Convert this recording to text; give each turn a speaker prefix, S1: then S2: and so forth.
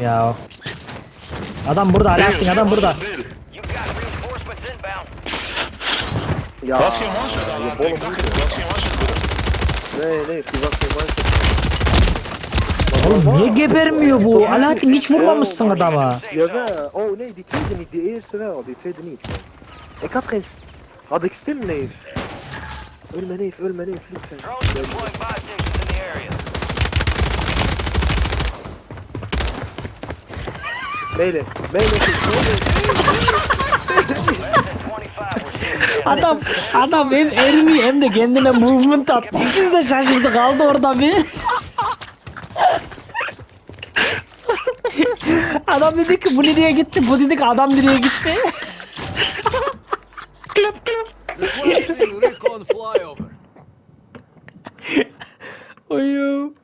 S1: Ya. Adam burada Alaaddin adam burada.
S2: You've got reinforcements inbound.
S3: Ya.
S4: Lasquem one shot,
S3: ya
S4: Alan.
S3: oğlum,
S4: Exactly. Lasquem one shot.
S3: Ne ne bir bak.
S1: Oğlum niye gebermiyor bu? Alaaddin hiç vurmamışsın adama.
S3: Ja, wel. Oh nee, die tweede niet. Die eerste wel, die tweede niet. Ik had geen... s- Had ik stim, neef. Ölme neef, ölme neef, lütfen.
S2: Drones deploying stations in the area.
S3: Meyle, meyle, meyle.
S2: Less than 25. We're seeing
S1: Adam adam hem elini hem de kendine movement attı. İkisi de şaşırdı kaldı orada bir. adam dedi ki bu nereye gitti? Bu dedi ki adam nereye gitti?
S5: Recon flyover.
S1: Uyup.